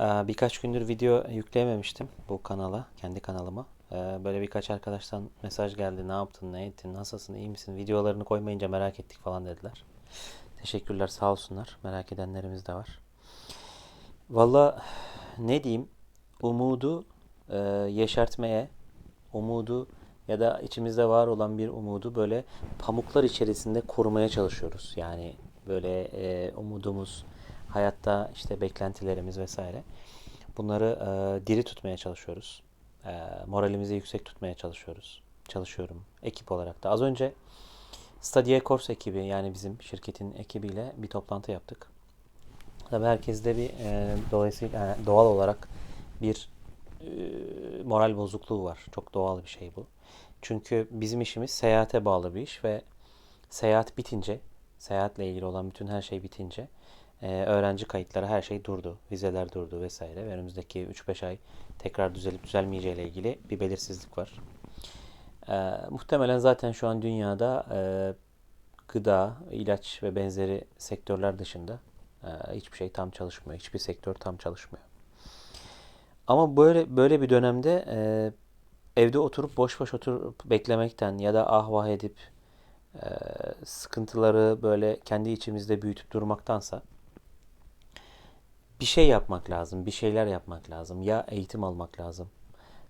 Ee, Birkaç gündür video yükleyememiştim bu kanala, kendi kanalıma. Ee, Böyle birkaç arkadaştan mesaj geldi. Ne yaptın, ne ettin, nasılsın, iyi misin? Videolarını koymayınca merak ettik falan dediler. Teşekkürler, sağ olsunlar. Merak edenlerimiz de var. Valla ne diyeyim? Umudu e, yeşertmeye, umudu ya da içimizde var olan bir umudu böyle pamuklar içerisinde korumaya çalışıyoruz. Yani böyle e, umudumuz, hayatta işte beklentilerimiz vesaire. Bunları e, diri tutmaya çalışıyoruz. E, moralimizi yüksek tutmaya çalışıyoruz. Çalışıyorum ekip olarak da. Az önce Stadia Course ekibi yani bizim şirketin ekibiyle bir toplantı yaptık. Tabii herkeste bir e, dolayısıyla yani doğal olarak bir e, moral bozukluğu var. Çok doğal bir şey bu. Çünkü bizim işimiz seyahate bağlı bir iş ve seyahat bitince, seyahatle ilgili olan bütün her şey bitince e, öğrenci kayıtları her şey durdu. Vizeler durdu vesaire. Ve önümüzdeki 3-5 ay tekrar düzelip düzelmeyeceğiyle ilgili bir belirsizlik var. E, muhtemelen zaten şu an dünyada e, gıda, ilaç ve benzeri sektörler dışında e, hiçbir şey tam çalışmıyor. Hiçbir sektör tam çalışmıyor. Ama böyle böyle bir dönemde e, evde oturup boş boş oturup beklemekten ya da ah vah edip e, sıkıntıları böyle kendi içimizde büyütüp durmaktansa bir şey yapmak lazım, bir şeyler yapmak lazım. Ya eğitim almak lazım.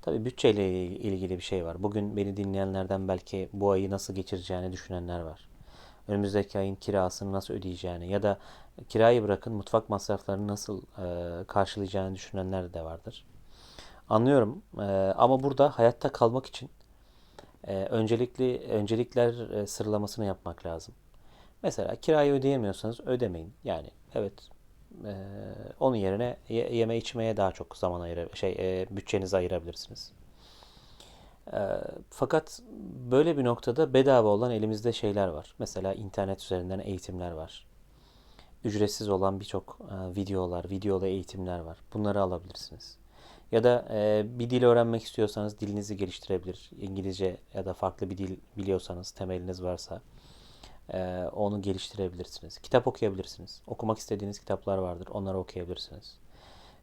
Tabii bütçeyle ilgili bir şey var. Bugün beni dinleyenlerden belki bu ayı nasıl geçireceğini düşünenler var. Önümüzdeki ayın kirasını nasıl ödeyeceğini ya da kirayı bırakın mutfak masraflarını nasıl e, karşılayacağını düşünenler de vardır. Anlıyorum e, ama burada hayatta kalmak için e, öncelikli öncelikler e, sıralamasını yapmak lazım. Mesela kirayı ödeyemiyorsanız ödemeyin. Yani evet onun yerine ye- yeme içmeye daha çok zaman ayır şey bütçenizi ayırabilirsiniz. Fakat böyle bir noktada bedava olan elimizde şeyler var. Mesela internet üzerinden eğitimler var. Ücretsiz olan birçok e, videolar, videolu eğitimler var. Bunları alabilirsiniz. Ya da bir dil öğrenmek istiyorsanız dilinizi geliştirebilir. İngilizce ya da farklı bir dil biliyorsanız, temeliniz varsa e, onu geliştirebilirsiniz. Kitap okuyabilirsiniz. Okumak istediğiniz kitaplar vardır. Onları okuyabilirsiniz.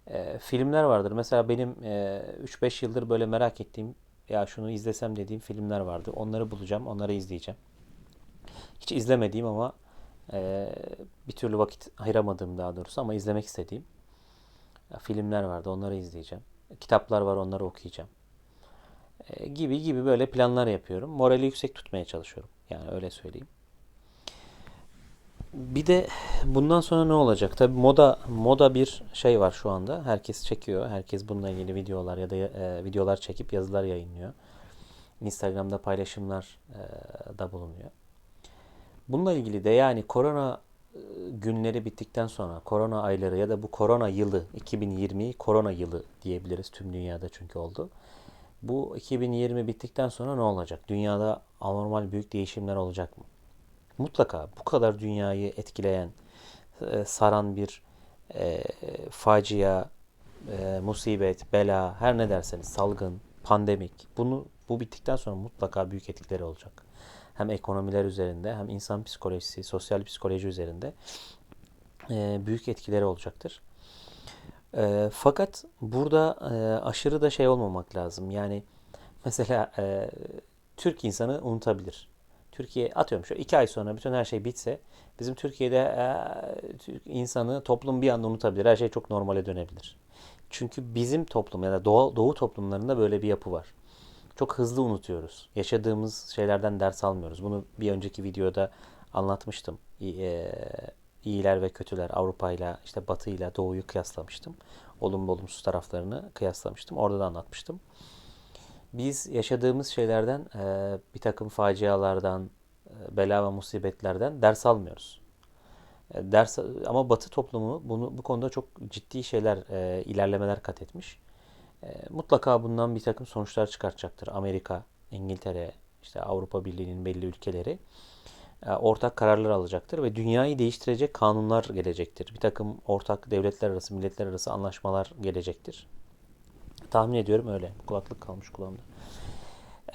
E, filmler vardır. Mesela benim e, 3-5 yıldır böyle merak ettiğim ya şunu izlesem dediğim filmler vardı. Onları bulacağım, onları izleyeceğim. Hiç izlemediğim ama e, bir türlü vakit ayıramadığım daha doğrusu ama izlemek istediğim e, filmler vardı. Onları izleyeceğim. Kitaplar var, onları okuyacağım. E, gibi gibi böyle planlar yapıyorum. Morali yüksek tutmaya çalışıyorum. Yani öyle söyleyeyim. Bir de bundan sonra ne olacak? Tabii moda moda bir şey var şu anda. Herkes çekiyor. Herkes bununla ilgili videolar ya da e, videolar çekip yazılar yayınlıyor. Instagram'da paylaşımlar e, da bulunuyor. Bununla ilgili de yani korona e, günleri bittikten sonra korona ayları ya da bu korona yılı 2020 korona yılı diyebiliriz tüm dünyada çünkü oldu. Bu 2020 bittikten sonra ne olacak? Dünyada anormal büyük değişimler olacak mı? Mutlaka bu kadar dünyayı etkileyen, e, saran bir e, facia, e, musibet, bela, her ne derseniz salgın, pandemik. Bunu bu bittikten sonra mutlaka büyük etkileri olacak. Hem ekonomiler üzerinde hem insan psikolojisi, sosyal psikoloji üzerinde e, büyük etkileri olacaktır. E, fakat burada e, aşırı da şey olmamak lazım. Yani mesela e, Türk insanı unutabilir. Türkiye atıyorum şu iki ay sonra bütün her şey bitse bizim Türkiye'de e, insanı toplum bir anda unutabilir. Her şey çok normale dönebilir. Çünkü bizim toplum ya da doğu, doğu toplumlarında böyle bir yapı var. Çok hızlı unutuyoruz. Yaşadığımız şeylerden ders almıyoruz. Bunu bir önceki videoda anlatmıştım. E, İyiler ve kötüler Avrupa ile işte Batı ile Doğu'yu kıyaslamıştım. Olumlu olumsuz taraflarını kıyaslamıştım. Orada da anlatmıştım. Biz yaşadığımız şeylerden e, bir takım facialardan, e, bela ve musibetlerden ders almıyoruz. E, ders ama Batı toplumu bunu bu konuda çok ciddi şeyler, e, ilerlemeler kat etmiş. E, mutlaka bundan bir takım sonuçlar çıkartacaktır. Amerika, İngiltere, işte Avrupa Birliği'nin belli ülkeleri e, ortak kararlar alacaktır ve dünyayı değiştirecek kanunlar gelecektir. Bir takım ortak devletler arası, milletler arası anlaşmalar gelecektir. Tahmin ediyorum öyle. Kulaklık kalmış kulağımda.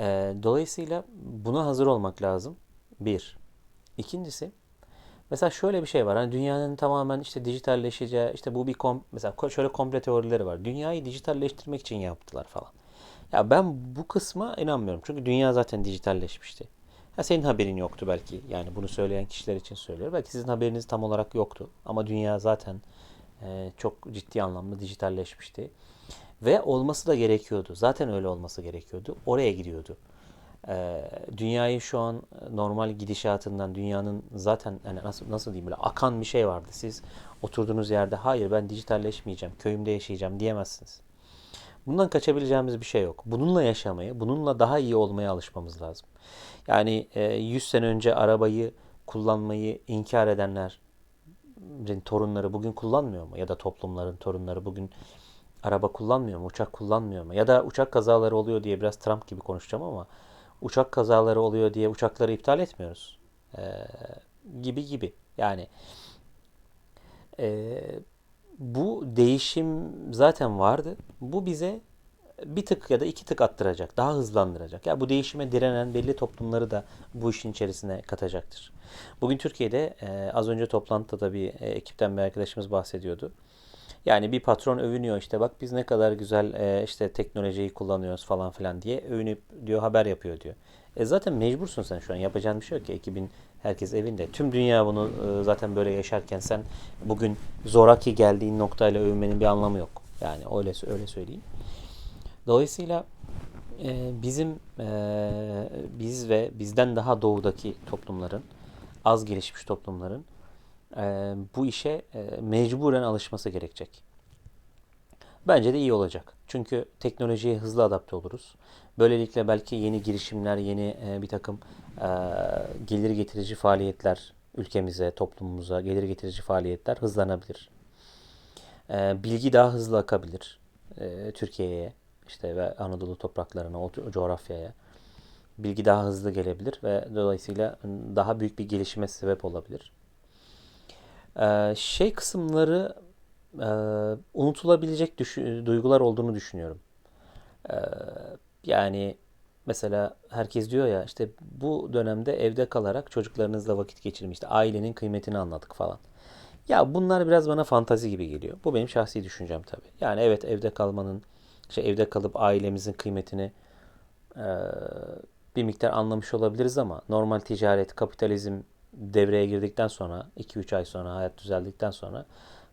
Ee, dolayısıyla buna hazır olmak lazım. Bir. İkincisi Mesela şöyle bir şey var. Hani dünyanın tamamen işte dijitalleşeceği, işte bu bir kom mesela şöyle komple teorileri var. Dünyayı dijitalleştirmek için yaptılar falan. Ya ben bu kısma inanmıyorum. Çünkü dünya zaten dijitalleşmişti. Ha senin haberin yoktu belki. Yani bunu söyleyen kişiler için söylüyorum. Belki sizin haberiniz tam olarak yoktu. Ama dünya zaten e, çok ciddi anlamda dijitalleşmişti. Ve olması da gerekiyordu. Zaten öyle olması gerekiyordu. Oraya gidiyordu. Ee, dünyayı şu an normal gidişatından dünyanın zaten yani nasıl nasıl diyeyim böyle akan bir şey vardı. Siz oturduğunuz yerde hayır ben dijitalleşmeyeceğim, köyümde yaşayacağım diyemezsiniz. Bundan kaçabileceğimiz bir şey yok. Bununla yaşamayı, bununla daha iyi olmaya alışmamız lazım. Yani e, 100 sene önce arabayı kullanmayı inkar edenlerin torunları bugün kullanmıyor mu? Ya da toplumların torunları bugün araba kullanmıyor mu? Uçak kullanmıyor mu? Ya da uçak kazaları oluyor diye biraz Trump gibi konuşacağım ama uçak kazaları oluyor diye uçakları iptal etmiyoruz. Ee, gibi gibi. Yani e, bu değişim zaten vardı. Bu bize bir tık ya da iki tık attıracak. Daha hızlandıracak. Ya bu değişime direnen belli toplumları da bu işin içerisine katacaktır. Bugün Türkiye'de e, az önce toplantıda da bir e, ekipten bir arkadaşımız bahsediyordu. Yani bir patron övünüyor işte bak biz ne kadar güzel e, işte teknolojiyi kullanıyoruz falan filan diye övünüp diyor haber yapıyor diyor. E zaten mecbursun sen şu an yapacağın bir şey yok ki ekibin herkes evinde. Tüm dünya bunu e, zaten böyle yaşarken sen bugün zoraki geldiğin noktayla övünmenin bir anlamı yok. Yani öyle öyle söyleyeyim. Dolayısıyla e, bizim e, biz ve bizden daha doğudaki toplumların az gelişmiş toplumların e, bu işe e, mecburen alışması gerekecek. Bence de iyi olacak. Çünkü teknolojiye hızlı adapte oluruz. Böylelikle belki yeni girişimler, yeni e, bir takım e, gelir getirici faaliyetler ülkemize, toplumumuza gelir getirici faaliyetler hızlanabilir. E, bilgi daha hızlı akabilir e, Türkiye'ye işte ve Anadolu topraklarına, o coğrafyaya. Bilgi daha hızlı gelebilir ve dolayısıyla daha büyük bir gelişime sebep olabilir. Ee, şey kısımları e, unutulabilecek duygular olduğunu düşünüyorum. Ee, yani mesela herkes diyor ya işte bu dönemde evde kalarak çocuklarınızla vakit geçirmiş. İşte ailenin kıymetini anladık falan. Ya bunlar biraz bana fantazi gibi geliyor. Bu benim şahsi düşüncem tabii. Yani evet evde kalmanın, şey evde kalıp ailemizin kıymetini e, bir miktar anlamış olabiliriz ama normal ticaret, kapitalizm devreye girdikten sonra 2-3 ay sonra hayat düzeldikten sonra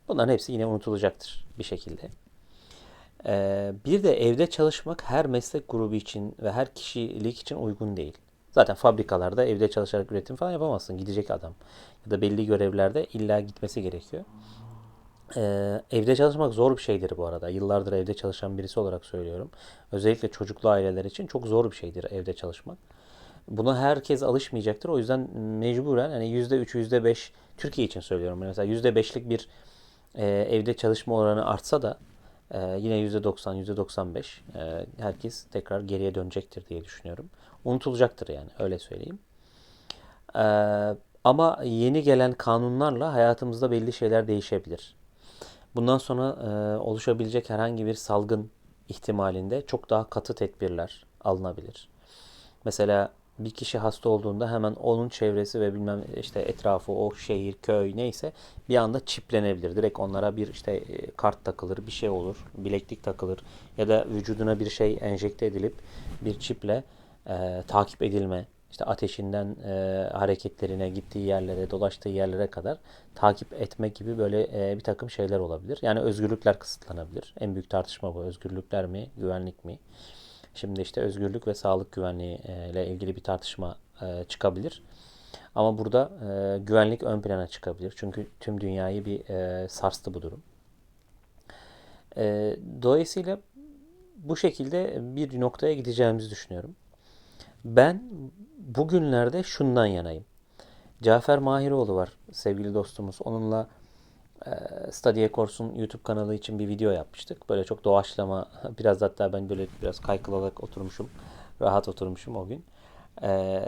bunların hepsi yine unutulacaktır bir şekilde. Ee, bir de evde çalışmak her meslek grubu için ve her kişilik için uygun değil. Zaten fabrikalarda evde çalışarak üretim falan yapamazsın. Gidecek adam. Ya da belli görevlerde illa gitmesi gerekiyor. Ee, evde çalışmak zor bir şeydir bu arada. Yıllardır evde çalışan birisi olarak söylüyorum. Özellikle çocuklu aileler için çok zor bir şeydir evde çalışmak. Buna herkes alışmayacaktır. O yüzden mecburen hani %3, %5 Türkiye için söylüyorum. Mesela %5'lik bir e, evde çalışma oranı artsa da e, yine %90, %95 e, herkes tekrar geriye dönecektir diye düşünüyorum. Unutulacaktır yani öyle söyleyeyim. E, ama yeni gelen kanunlarla hayatımızda belli şeyler değişebilir. Bundan sonra e, oluşabilecek herhangi bir salgın ihtimalinde çok daha katı tedbirler alınabilir. Mesela bir kişi hasta olduğunda hemen onun çevresi ve bilmem işte etrafı, o şehir, köy neyse bir anda çiplenebilir. Direkt onlara bir işte e, kart takılır, bir şey olur, bileklik takılır ya da vücuduna bir şey enjekte edilip bir çiple e, takip edilme, işte ateşinden e, hareketlerine, gittiği yerlere, dolaştığı yerlere kadar takip etme gibi böyle e, bir takım şeyler olabilir. Yani özgürlükler kısıtlanabilir. En büyük tartışma bu. Özgürlükler mi, güvenlik mi? Şimdi işte özgürlük ve sağlık güvenliği e, ile ilgili bir tartışma e, çıkabilir. Ama burada e, güvenlik ön plana çıkabilir. Çünkü tüm dünyayı bir sarstı bu durum. Dolayısıyla bu şekilde bir noktaya gideceğimizi düşünüyorum. Ben bugünlerde şundan yanayım. Cafer Mahiroğlu var sevgili dostumuz. Onunla e, Stadia Course'un YouTube kanalı için bir video yapmıştık. Böyle çok doğaçlama, biraz hatta ben böyle biraz kaykılarak oturmuşum. Rahat oturmuşum o gün. Ee,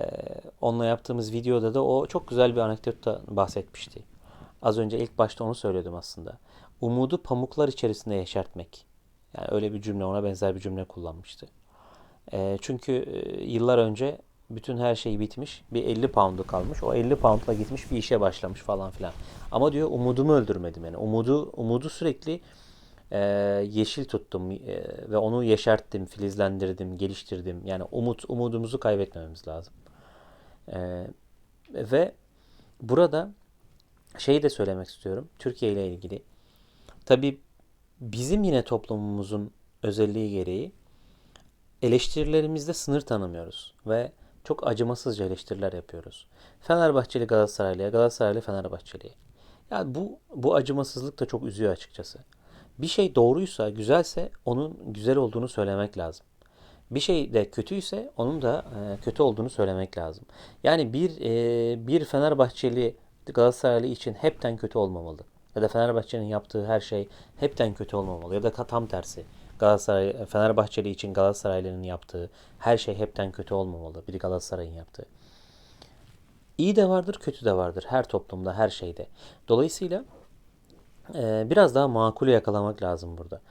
onunla yaptığımız videoda da o çok güzel bir anekdotta bahsetmişti. Az önce ilk başta onu söyledim aslında. Umudu pamuklar içerisinde yeşertmek. Yani öyle bir cümle ona benzer bir cümle kullanmıştı. E, çünkü e, yıllar önce bütün her şey bitmiş. Bir 50 pound'u kalmış. O 50 pound'la gitmiş bir işe başlamış falan filan. Ama diyor umudumu öldürmedim yani. Umudu umudu sürekli e, yeşil tuttum e, ve onu yeşerttim, filizlendirdim, geliştirdim. Yani umut umudumuzu kaybetmememiz lazım. E, ve burada şeyi de söylemek istiyorum. Türkiye ile ilgili. Tabii bizim yine toplumumuzun özelliği gereği eleştirilerimizde sınır tanımıyoruz ve çok acımasızca eleştiriler yapıyoruz. Fenerbahçeli Galatasaraylı'ya, Galatasaraylı Fenerbahçeli'ye. Yani bu bu acımasızlık da çok üzüyor açıkçası. Bir şey doğruysa, güzelse onun güzel olduğunu söylemek lazım. Bir şey de kötüyse onun da e, kötü olduğunu söylemek lazım. Yani bir e, bir Fenerbahçeli Galatasaraylı için hepten kötü olmamalı. Ya da Fenerbahçe'nin yaptığı her şey hepten kötü olmamalı. Ya da tam tersi. Galatasaray, Fenerbahçeli için Galatasaraylı'nın yaptığı her şey hepten kötü olmamalı. Bir Galatasaray'ın yaptığı. İyi de vardır, kötü de vardır. Her toplumda, her şeyde. Dolayısıyla e, biraz daha makul yakalamak lazım burada.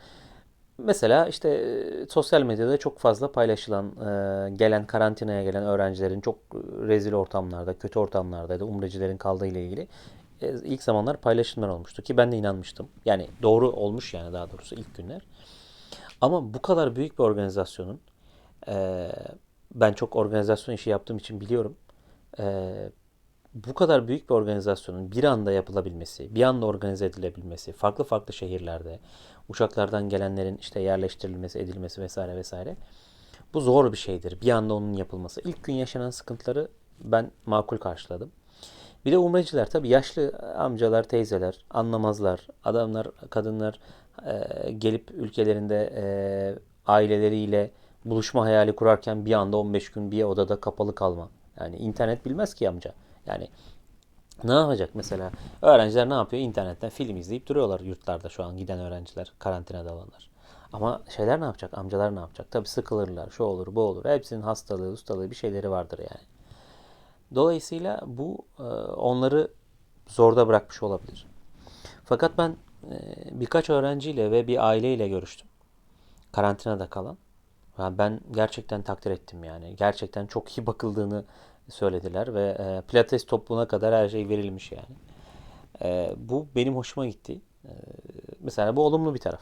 Mesela işte e, sosyal medyada çok fazla paylaşılan, e, gelen karantinaya gelen öğrencilerin çok rezil ortamlarda, kötü ortamlarda ya da umrecilerin kaldığı ile ilgili e, ilk zamanlar paylaşımlar olmuştu ki ben de inanmıştım. Yani doğru olmuş yani daha doğrusu ilk günler. Ama bu kadar büyük bir organizasyonun e, ben çok organizasyon işi yaptığım için biliyorum. E, bu kadar büyük bir organizasyonun bir anda yapılabilmesi, bir anda organize edilebilmesi, farklı farklı şehirlerde uçaklardan gelenlerin işte yerleştirilmesi, edilmesi vesaire vesaire. Bu zor bir şeydir. Bir anda onun yapılması. İlk gün yaşanan sıkıntıları ben makul karşıladım. Bir de umreciler tabii yaşlı amcalar, teyzeler anlamazlar. Adamlar, kadınlar e, gelip ülkelerinde e, aileleriyle buluşma hayali kurarken bir anda 15 gün bir odada kapalı kalma. Yani internet bilmez ki amca. Yani ne yapacak mesela? Öğrenciler ne yapıyor? İnternetten film izleyip duruyorlar yurtlarda şu an giden öğrenciler, karantinada olanlar. Ama şeyler ne yapacak? Amcalar ne yapacak? Tabii sıkılırlar, şu olur, bu olur. Hepsinin hastalığı, ustalığı bir şeyleri vardır yani. Dolayısıyla bu e, onları zorda bırakmış olabilir. Fakat ben birkaç öğrenciyle ve bir aileyle görüştüm. Karantinada kalan. Ben gerçekten takdir ettim yani. Gerçekten çok iyi bakıldığını söylediler ve e, pilates topluluğuna kadar her şey verilmiş yani. Bu benim hoşuma gitti. Mesela bu olumlu bir taraf.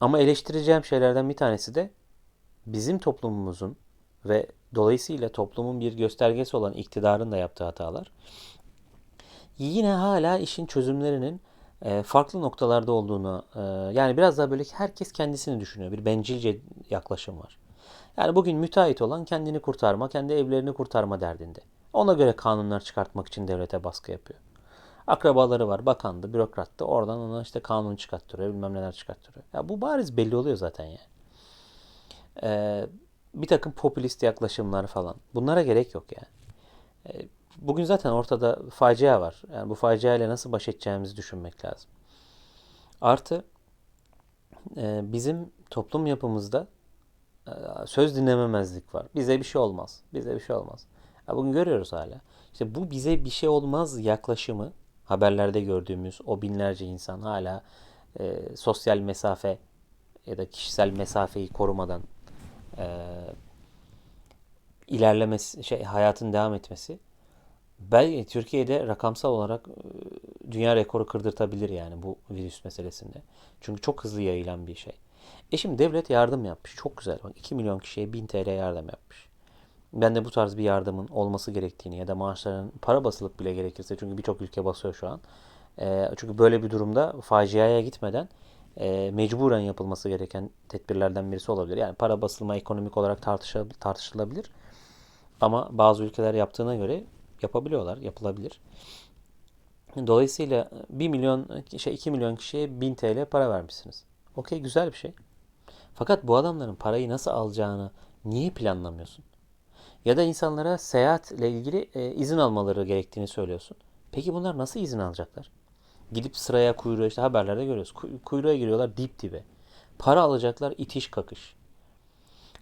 Ama eleştireceğim şeylerden bir tanesi de bizim toplumumuzun ve dolayısıyla toplumun bir göstergesi olan iktidarın da yaptığı hatalar yine hala işin çözümlerinin e, farklı noktalarda olduğunu e, yani biraz daha böyle herkes kendisini düşünüyor. Bir bencilce yaklaşım var. Yani bugün müteahhit olan kendini kurtarma, kendi evlerini kurtarma derdinde. Ona göre kanunlar çıkartmak için devlete baskı yapıyor. Akrabaları var, bakandı, bürokrattı. Oradan ona işte kanun çıkarttırıyor, bilmem neler çıkarttırıyor. Ya bu bariz belli oluyor zaten yani. Ee, bir takım popülist yaklaşımlar falan. Bunlara gerek yok yani. E, bugün zaten ortada facia var. Yani bu facia ile nasıl baş edeceğimizi düşünmek lazım. Artı e, bizim toplum yapımızda e, söz dinlememezlik var. Bize bir şey olmaz. Bize bir şey olmaz. Ya bugün görüyoruz hala. İşte bu bize bir şey olmaz yaklaşımı haberlerde gördüğümüz o binlerce insan hala e, sosyal mesafe ya da kişisel mesafeyi korumadan e, ilerlemesi, şey hayatın devam etmesi belki Türkiye'de rakamsal olarak e, dünya rekoru kırdırtabilir yani bu virüs meselesinde. Çünkü çok hızlı yayılan bir şey. E şimdi devlet yardım yapmış. Çok güzel. Bak 2 milyon kişiye 1000 TL yardım yapmış. Ben de bu tarz bir yardımın olması gerektiğini ya da maaşların para basılıp bile gerekirse çünkü birçok ülke basıyor şu an. E, çünkü böyle bir durumda faciaya gitmeden e, mecburen yapılması gereken tedbirlerden birisi olabilir. Yani para basılma ekonomik olarak tartışılabilir. Ama bazı ülkeler yaptığına göre yapabiliyorlar, yapılabilir. Dolayısıyla 1 milyon, şey 2 milyon kişiye 1000 TL para vermişsiniz. Okey güzel bir şey. Fakat bu adamların parayı nasıl alacağını niye planlamıyorsun? Ya da insanlara seyahatle ilgili e, izin almaları gerektiğini söylüyorsun. Peki bunlar nasıl izin alacaklar? Gidip sıraya kuyruğa işte haberlerde görüyoruz. Kuyruğa giriyorlar dip dibe. Para alacaklar itiş kakış.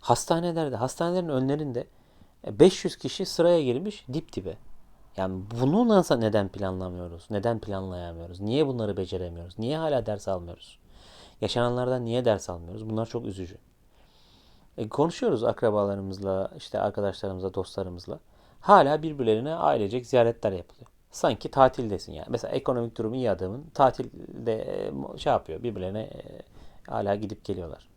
Hastanelerde, hastanelerin önlerinde 500 e, kişi sıraya girmiş dip dibe. Yani bunu nasıl neden planlamıyoruz? Neden planlayamıyoruz? Niye bunları beceremiyoruz? Niye hala ders almıyoruz? Yaşananlardan niye ders almıyoruz? Bunlar çok üzücü. E, konuşuyoruz akrabalarımızla, işte arkadaşlarımızla, dostlarımızla. Hala birbirlerine ailecek ziyaretler yapılıyor. Sanki tatildesin yani. Mesela ekonomik durumu iyi adamın tatilde e, şey yapıyor. Birbirlerine e, hala gidip geliyorlar.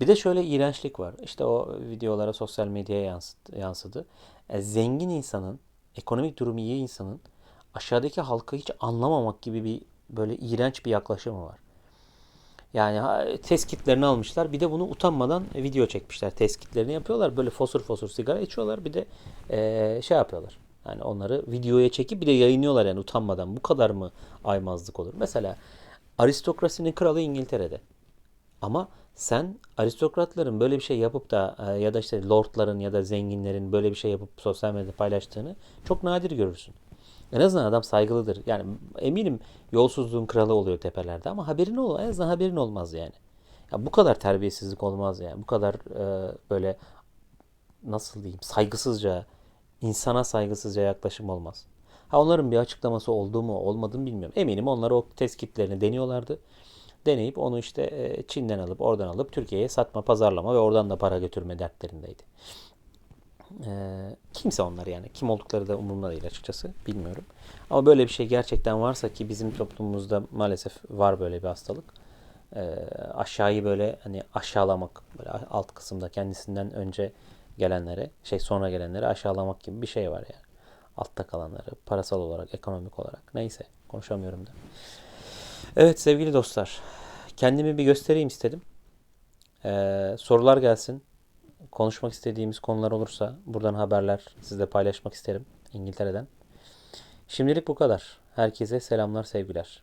Bir de şöyle iğrençlik var. İşte o videolara sosyal medyaya yansıdı. E, zengin insanın, ekonomik durumu iyi insanın aşağıdaki halkı hiç anlamamak gibi bir böyle iğrenç bir yaklaşımı var. Yani ha, test kitlerini almışlar. Bir de bunu utanmadan video çekmişler. Test kitlerini yapıyorlar. Böyle fosur fosur sigara içiyorlar. Bir de eee, şey yapıyorlar. Yani onları videoya çekip bir de yayınlıyorlar yani utanmadan. Bu kadar mı aymazlık olur? Mesela aristokrasinin kralı İngiltere'de. Ama sen aristokratların böyle bir şey yapıp da e, ya da işte lordların ya da zenginlerin böyle bir şey yapıp sosyal medyada paylaştığını çok nadir görürsün. En azından adam saygılıdır. Yani eminim yolsuzluğun kralı oluyor tepelerde ama haberin ol, en azından haberin olmaz yani. Ya bu kadar terbiyesizlik olmaz yani. Bu kadar e, böyle nasıl diyeyim saygısızca, insana saygısızca yaklaşım olmaz. Ha onların bir açıklaması olduğu mu olmadı mı bilmiyorum. Eminim onlar o test deniyorlardı. Deneyip onu işte e, Çin'den alıp oradan alıp Türkiye'ye satma, pazarlama ve oradan da para götürme dertlerindeydi. Ee, kimse onlar yani. Kim oldukları da umurumda değil açıkçası. Bilmiyorum. Ama böyle bir şey gerçekten varsa ki bizim toplumumuzda maalesef var böyle bir hastalık. Ee, aşağıyı böyle hani aşağılamak böyle alt kısımda kendisinden önce gelenlere şey sonra gelenleri aşağılamak gibi bir şey var yani. Altta kalanları parasal olarak, ekonomik olarak neyse konuşamıyorum da. Evet sevgili dostlar. Kendimi bir göstereyim istedim. Ee, sorular gelsin. Konuşmak istediğimiz konular olursa buradan haberler sizle paylaşmak isterim İngiltere'den. Şimdilik bu kadar. Herkese selamlar, sevgiler.